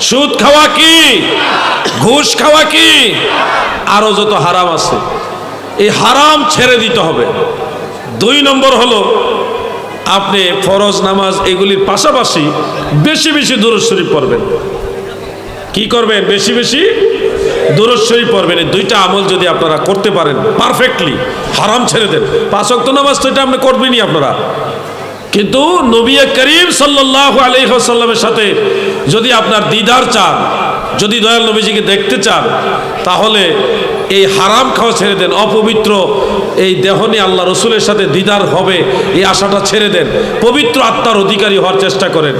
সুদ খাওয়া কি? ঘুষ খাওয়া কি? আরও যত হারাম আছে। এই হারাম ছেড়ে দিতে হবে। দুই নম্বর হলো, আপনি ফরজ নামাজ এগুলির পাশাপাশি বেশি বেশি দূরত শরীফ পড়বেন। কি করবেন? বেশি বেশি দূরত শরীফ পড়বেন। এই দুইটা আমল যদি আপনারা করতে পারেন পারফেক্টলি, হারাম ছেড়ে দেন। পাঁচ ওয়াক্ত নামাজ তো এটা আপনি করবেনই আপনারা। কিন্তু নবী করিম সাল্লাহ আলহিহাসাল্লামের সাথে যদি আপনার দিদার চান, যদি দয়াল নবীজিকে দেখতে চান, তাহলে এই হারাম খাওয়া ছেড়ে দেন, অপবিত্র এই দেহ নিয়ে আল্লাহ রসুলের সাথে দিদার হবে, এই আশাটা ছেড়ে দেন, পবিত্র আত্মার অধিকারী হওয়ার চেষ্টা করেন।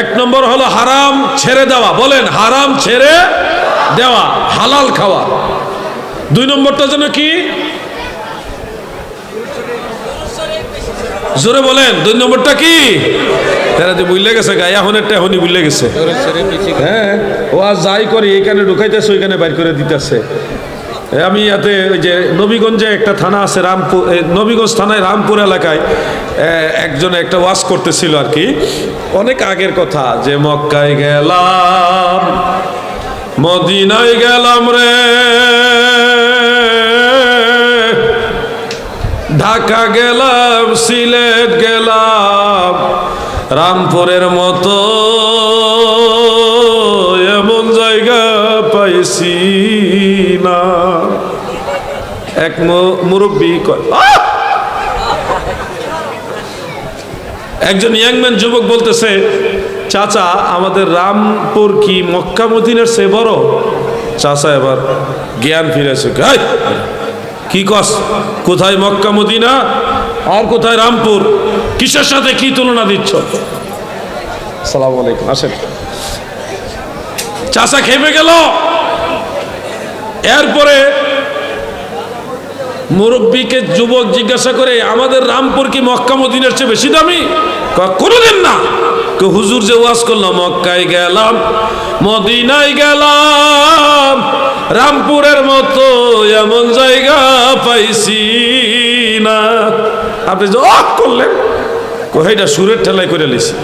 এক নম্বর হলো হারাম ছেড়ে দেওয়া, বলেন হারাম ছেড়ে দেওয়া, হালাল খাওয়া। দুই নম্বরটা যেন কি? জোরে বলেন, দুই নম্বরটা কি? তারা যে বুঝলে গেছে গেছে। হ্যাঁ যাই ঢুকাইতেছে বাইর করে দিতেছে। আমি ইয়াতে ওই যে নবীগঞ্জে একটা থানা আছে, রামপুর নবীগঞ্জ থানায় রামপুর এলাকায় একজন একটা ওয়াশ করতেছিল আর কি। অনেক আগের কথা, যে মক্কায় গেলাম, মদিনায় গেলাম রে। ঢাকা গেলাম সিলেট গেলাম রামপুরের মতো এমন জায়গা পাইছি না। এক মুরব্বী কয় একজন ইয়াংম্যান যুবক বলতেছে চাচা আমাদের রামপুর কি মক্কা সে বড়? চাচা এবার জ্ঞান ফিরেছে "এই, কি কস? কোথায় মক্কা মদিনা? আর কোথায় রামপুর? কিসের সাথে কি তুলনা দিচ্ছ? সালাম আলাইকুম। আসেন। চাষা খেপে গেল। এরপরে মুরব্বীকে যুবক জিজ্ঞাসা করে আমাদের রামপুর কি মক্কা মদিনার চেয়ে বেশি দামি? কোনোদিন না। হুজুর যে ওয়াজ করলাম মক্কায় গেলাম মদিনায় গেলাম রামপুরের মতো এমন পাইছি না আপনি যে অক করলেন কহিটা সুরের ঠেলায় করে লিছি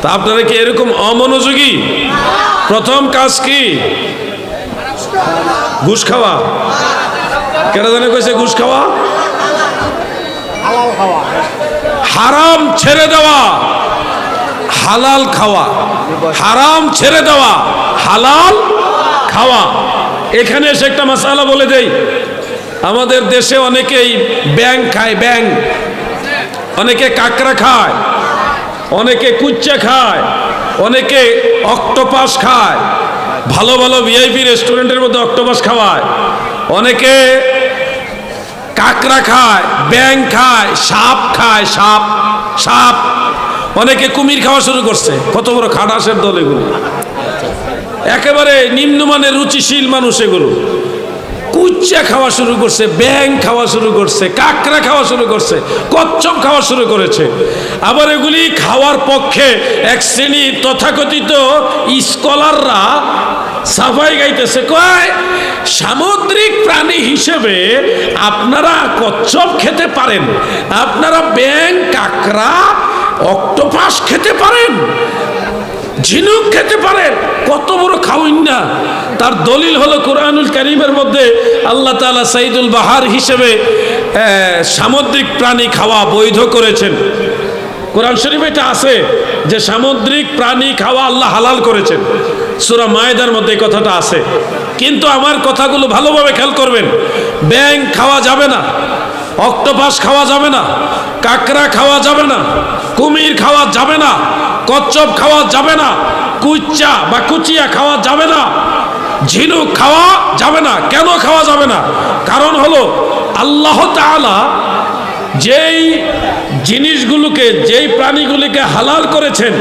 তা আপনারা কি এরকম অমনোযোগী? প্রথম কাজ কি? ঘুষ খাওয়া। কেন জানে কইছে ঘুষ খাওয়া? হারাম ছেড়ে দেওয়া, হালাল খাওয়া। হারাম ছেড়ে দেওয়া, হালাল খাওয়া। এখানে এসে একটা মশালা বলে দেই। আমাদের দেশে অনেকেই ব্যাং খায় ব্যাং অনেকে কাঁকড়া খায়, অনেকে কুচ্চা খায়, অনেকে অক্টোপাস খায়। ভালো ভালো ভিআইপি রেস্টুরেন্টের মধ্যে অক্টোপাস খাওয়ায়। অনেকে কাঁকড়া খায় ব্যাং খায়, সাপ খায়, সাপ সাপ। অনেকে কুমির খাওয়া শুরু করছে। কত বড় খাটাসের দল এগুলো। একেবারে নিম্নমানের রুচিশীল মানুষ এগুলো। কুচ্চা খাওয়া শুরু করছে, ব্যাং খাওয়া শুরু করছে, কাঁকড়া খাওয়া শুরু করছে, কচ্ছপ খাওয়া শুরু করেছে। আবার এগুলি খাওয়ার পক্ষে এক শ্রেণি তথাকথিত স্কলাররা সাফাই গাইতেছে, কয়, সামুদ্রিক প্রাণী হিসেবে আপনারা কচ্ছপ খেতে পারেন, আপনারা ব্যাং, কাঁকড়া, অক্টোপাস খেতে পারেন। ঝিনুক খেতে পারেন, কত বড় খাওয়িন না। তার দলিল হলো কোরআনুল করিমের মধ্যে আল্লাহ তাআলা সাইদুল বাহার হিসেবে সামুদ্রিক প্রাণী খাওয়া বৈধ করেছেন। কোরআন শরীফ এটা আছে যে সামুদ্রিক প্রাণী খাওয়া আল্লাহ হালাল করেছেন। সুরা মায়েদার মধ্যে এই কথাটা আছে। কিন্তু আমার কথাগুলো ভালোভাবে খেয়াল করবেন ব্যাং খাওয়া যাবে না। অক্টোপাস খাওয়া যাবে না, কাঁকড়া খাওয়া যাবে না, কুমির খাওয়া যাবে না, কচ্ছপ খাওয়া যাবে না কুচ্চা বা কুচিয়া খাওয়া যাবে না, ঝিনুক খাওয়া যাবে না। কেন খাওয়া যাবে না? কারণ হলো আল্লাহ তাআলা যেই জিনিসগুলোকে, যেই প্রাণীগুলিকে হালাল করেছেন,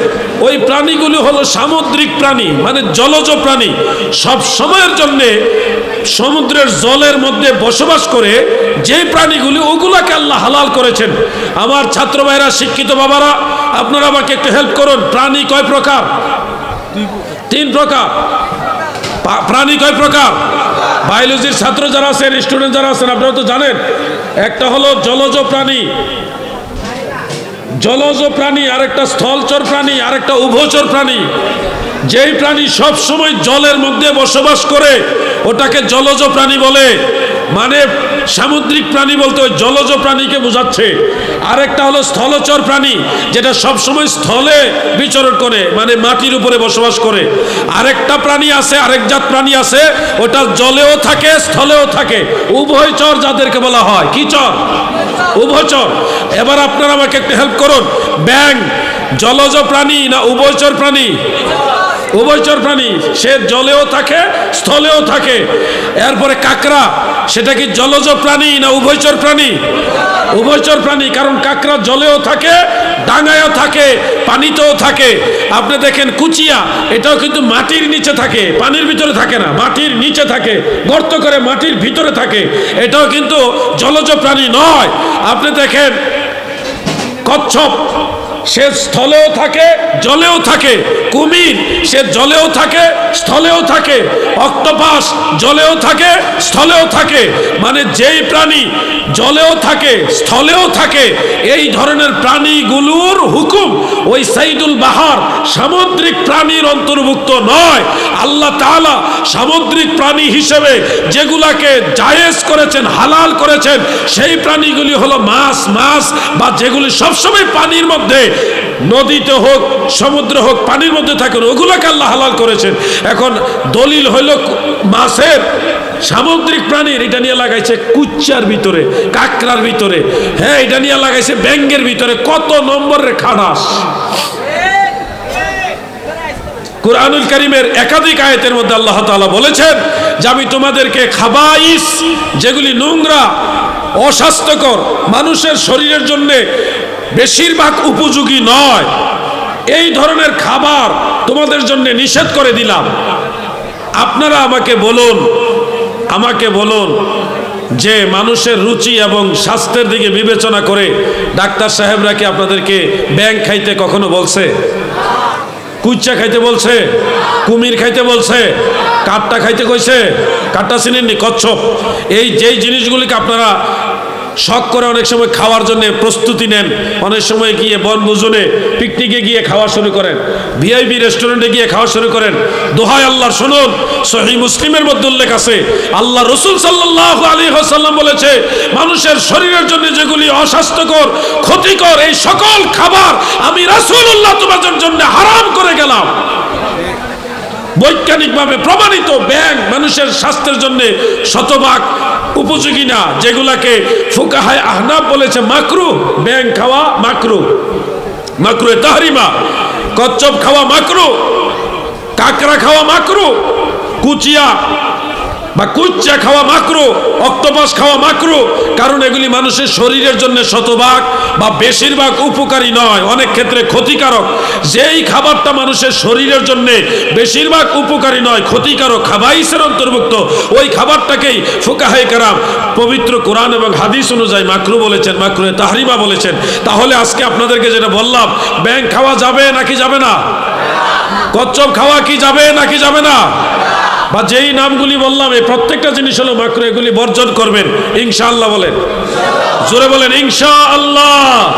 ওই প্রাণীগুলি হলো সামুদ্রিক প্রাণী মানে জলজ প্রাণী। সব সময়ের জন্যে সমুদ্রের জলের মধ্যে বসবাস করে যে প্রাণীগুলি, ওগুলাকে আল্লাহ হালাল করেছেন। আমার ছাত্র ভাইরা শিক্ষিত বাবারা, আপনারা আমাকে একটু হেল্প করুন। প্রাণী কয় প্রকার? তিন প্রকার। প্রাণী কয় প্রকার? বায়োলজির ছাত্র যারা আছেন স্টুডেন্ট যারা আছেন, আপনারা তো জানেন। একটা হলো জলজ প্রাণী। জলজ প্রাণী আর একটা স্থলচর প্রাণী আর একটা উভচর প্রাণী। যেই প্রাণী সব সময় জলের মধ্যে বসবাস করে, ওটাকে জলজ প্রাণী বলে। মানে সামুদ্রিক প্রাণী বলতে ওই জলজ প্রাণীকে বোঝাচ্ছে। আরেকটা হলো স্থলচর প্রাণী, যেটা সব সময় স্থলে বিচরণ করে মানে মাটির উপরে বসবাস করে। আরেকটা প্রাণী আছে, আরেক জাত প্রাণী আছে, ওটা জলেও থাকে, স্থলেও থাকে। উভয়চর যাদেরকে বলা হয়। কি চর? উভয়চর এবার আপনারা আমাকে একটু হেল্প করুন। ব্যাং, জলজ প্রাণী না উভয়চর প্রাণী? উভয়চর প্রাণী, সে জলেও থাকে, স্থলেও থাকে। এরপরে কাকড়া, সেটা কি জলজ প্রাণী না উভয়চর প্রাণী? উভয়চর প্রাণী, কারণ কাকড়া জলেও থাকে, ডাঙায়ও থাকে, পানিতেও থাকে। আপনি দেখেন কুচিয়া, এটাও কিন্তু মাটির নিচে থাকে, পানির ভিতরে থাকে না, মাটির নিচে থাকে, গর্ত করে মাটির ভিতরে থাকে। এটাও কিন্তু জলজ প্রাণী নয়। আপনি দেখেন কচ্ছপ সে স্থলেও থাকে, জলেও থাকে। কুমির, সে জলেও থাকে, স্থলেও থাকে। অক্টোপাস, জলেও থাকে, স্থলেও থাকে। মানে যেই প্রাণী জলেও থাকে, স্থলেও থাকে, এই ধরনের প্রাণীগুলোর হুকুম ওই সাইদুল বাহার সামুদ্রিক প্রাণীর অন্তর্ভুক্ত নয়। আল্লাহ তাআলা সামুদ্রিক প্রাণী হিসেবে যেগুলাকে জায়েজ করেছেন, হালাল করেছেন, সেই প্রাণীগুলি হলো মাছ মাছ বা যেগুলি সবসময় পানির মধ্যে নদীতে হোক, সমুদ্র হোক, পানির মধ্যে থাকেন, ওগুলোকে আল্লাহ হালাল করেছেন। এখন দলিল হইল মাছের সামুদ্রিক প্রাণীর, এটা নিয়ে লাগাইছে কুচ্চার ভিতরে, কাকড়ার ভিতরে। হ্যাঁ এটা নিয়ে লাগাইছে ব্যাঙ্গের ভিতরে, কত নম্বরের খানাস কোরআনুল করিমের একাধিক আয়তের মধ্যে আল্লাহ তাআলা বলেছেন যে আমি তোমাদেরকে খাবাইস, যেগুলি নোংরা, অস্বাস্থ্যকর, মানুষের শরীরের জন্য বেশিরভাগ উপযোগী নয়। এই ধরনের খাবার তোমাদের জন্য নিষেধ করে দিলাম। আপনারা আমাকে বলুন আমাকে বলুন যে মানুষের রুচি এবং স্বাস্থ্যের দিকে বিবেচনা করে ডাক্তার সাহেবরা কি আপনাদেরকে ব্যাংক খাইতে কখনো বলছে? কুচ্চা খাইতে বলছে? কুমির খাইতে বলছে? কাঠটা খাইতে কইছে? কাঠটা চিনেননি? কচ্ছপ। এই যেই জিনিসগুলিকে আপনারা শখ করে অনেক সময় খাওয়ার জন্য প্রস্তুতি নেন। অনেক সময় গিয়ে বনভোজনে পিকনিকে গিয়ে খাওয়া শুরু করেন। ভিআইপি রেস্টুরেন্টে গিয়ে খাওয়া শুরু করেন। দোহাই আল্লাহ শুনুন, সহি মুসলিমের মধ্যে উল্লেখ আছে। আল্লাহ রসুল সাল্লাহ আলী হাসাল্লাম বলেছে, মানুষের শরীরের জন্য যেগুলি অস্বাস্থ্যকর, ক্ষতিকর, এই সকল খাবার আমি রাসূলুল্লাহ তোমাদের জন্য হারাম করে গেলাম বৈজ্ঞানিকভাবে প্রমাণিত ব্যাং মানুষের স্বাস্থ্যের জন্য শতভাগ উপযোগী না, যেগুলাকে ফুকাহায় আহনাব বলেছে, মাকরু ব্যাং খাওয়া মাকরু। মাকরু তাহারিমা কচ্চপ খাওয়া মাকরু, কাকড়া খাওয়া মাকরু, কুচিয়া বা কুচ্চা খাওয়া মাকরু, অক্টোপাস খাওয়া মাকরু, কারণ এগুলি মানুষের শরীরের জন্য শতভাগ বা বেশিরভাগ উপকারী নয়, অনেক ক্ষেত্রে ক্ষতিকারক। যেই খাবারটা মানুষের শরীরের জন্য বেশিরভাগ উপকারী নয়, ক্ষতিকারক খাবাইসের অন্তর্ভুক্ত। ওই খাবারটাকেই ফুকাহাই কারাম, পবিত্র কোরআন এবং হাদিস অনুযায়ী মাকরু বলেছেন মাকরু তাহরিমা বলেছেন। তাহলে আজকে আপনাদেরকে যেটা বললাম ব্যাংক খাওয়া যাবে নাকি যাবে না? কচ্ছপ খাওয়া কি যাবে নাকি যাবে না? বা যেই নামগুলি বললাম, এই প্রত্যেকটা জিনিস হলো মাকরু, এগুলি বর্জন করবেন, ইনশাআল্লাহ বলেন। জোরে বলেন ইনশা আল্লাহ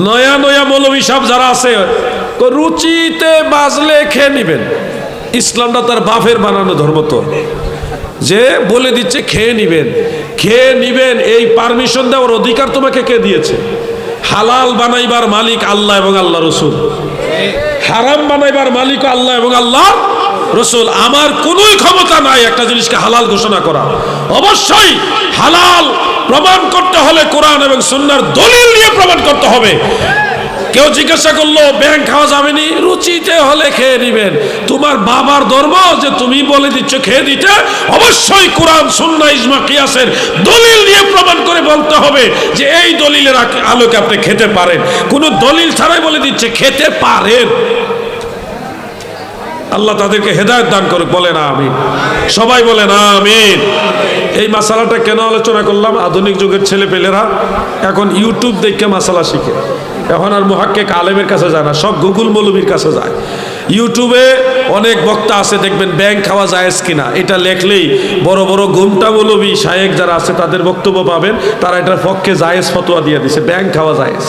নয়া নয়া মৌলবী সাহেব যারা আছে রুচিতে বাজলে খেয়ে নিবেন। ইসলামটা তার বাফের বানানো ধর্ম তো। যে বলে দিচ্ছে, খেয়ে নিবেন। খেয়ে নিবেন, এই পারমিশন দেওয়ার অধিকার তোমাকে কে দিয়েছে? হালাল বানাইবার মালিক আল্লাহ এবং আল্লাহ রসুল। হারাম বানাইবার মালিক আল্লাহ এবং আল্লাহ রসুল, আমার কোনোই ক্ষমতা নাই একটা জিনিসকে হালাল ঘোষণা করা। অবশ্যই হালাল প্রমাণ করতে হলে কোরআন এবং সুন্নার দলিল নিয়ে প্রমাণ করতে হবে। কেউ জিজ্ঞাসা করল, ব্যাংক খাওয়া যাবে নি? রুচিতে হলে খেয়ে নিবেন। তোমার বাবার ধর্ম যে তুমি বলে দিচ্ছ খেয়ে দিতে, অবশ্যই কোরআন সুন্না ইজমা, কিয়াসের দলিল নিয়ে প্রমাণ করে বলতে হবে যে এই দলিলের আলোকে আপনি খেতে পারেন। কোনো দলিল ছাড়াই বলে দিচ্ছে, খেতে পারেন। আল্লাহ তাদেরকে হেদায়ত দান করুক বলে না আমি সবাই বলে না আমিন। এই মাসালাটা কেন আলোচনা করলাম? আধুনিক যুগের ছেলে পেলেরা এখন ইউটিউব দেখে মাসালা শিখে। এখন আর মহাক্কেক আলেমের কাছে যায় না, সব গুগল মৌলবীর কাছে যায়। ইউটিউবে অনেক বক্তা আছে, দেখবেন ব্যাংক খাওয়া জায়েজ কিনা, এটা লেখলেই বড় বড় ঘুমটা মৌলবী শায়েক যারা আছে, তাদের বক্তব্য পাবেন, তারা এটার পক্ষে জায়েজ ফতোয়া দিয়ে দিছে ব্যাংক খাওয়া জায়েজ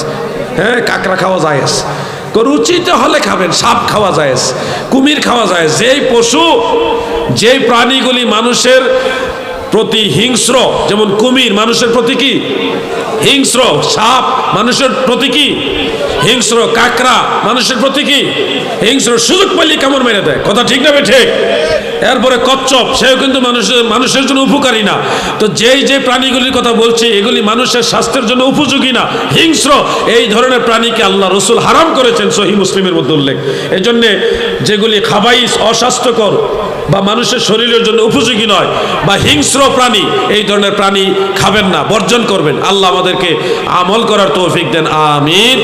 হ্যাঁ কাকড়া খাওয়া জায়েজ। রুচিতে হলে খাবেন সাপ খাওয়া যায় কুমির খাওয়া যায়। যেই পশু যেই প্রাণীগুলি মানুষের প্রতি হিংস্র, যেমন কুমির, মানুষের প্রতি কি? হিংস্র, সাপ, মানুষের প্রতি কি? হিংস্র কাকড়া, মানুষের প্রতি কি? হিংস্র সুযোগ পাইলে কামড় মেরে দেয়। কথা ঠিক না ঠিক এরপরে কচ্ছপ, সেও কিন্তু মানুষের মানুষের জন্য উপকারী না। তো যেই যে প্রাণীগুলির কথা বলছি, এগুলি মানুষের স্বাস্থ্যের জন্য উপযোগী না। হিংস্র, এই ধরনের প্রাণীকে আল্লাহ রসুল হারাম করেছেন, সহি মুসলিমের মধ্যে উল্লেখ। এই জন্যে যেগুলি খাবাইস অস্বাস্থ্যকর বা মানুষের শরীরের জন্য উপযোগী নয় বা হিংস্র প্রাণী, এই ধরনের প্রাণী খাবেন না, বর্জন করবেন। আল্লাহ আমাদেরকে আমল করার তৌফিক দেন, আমিন।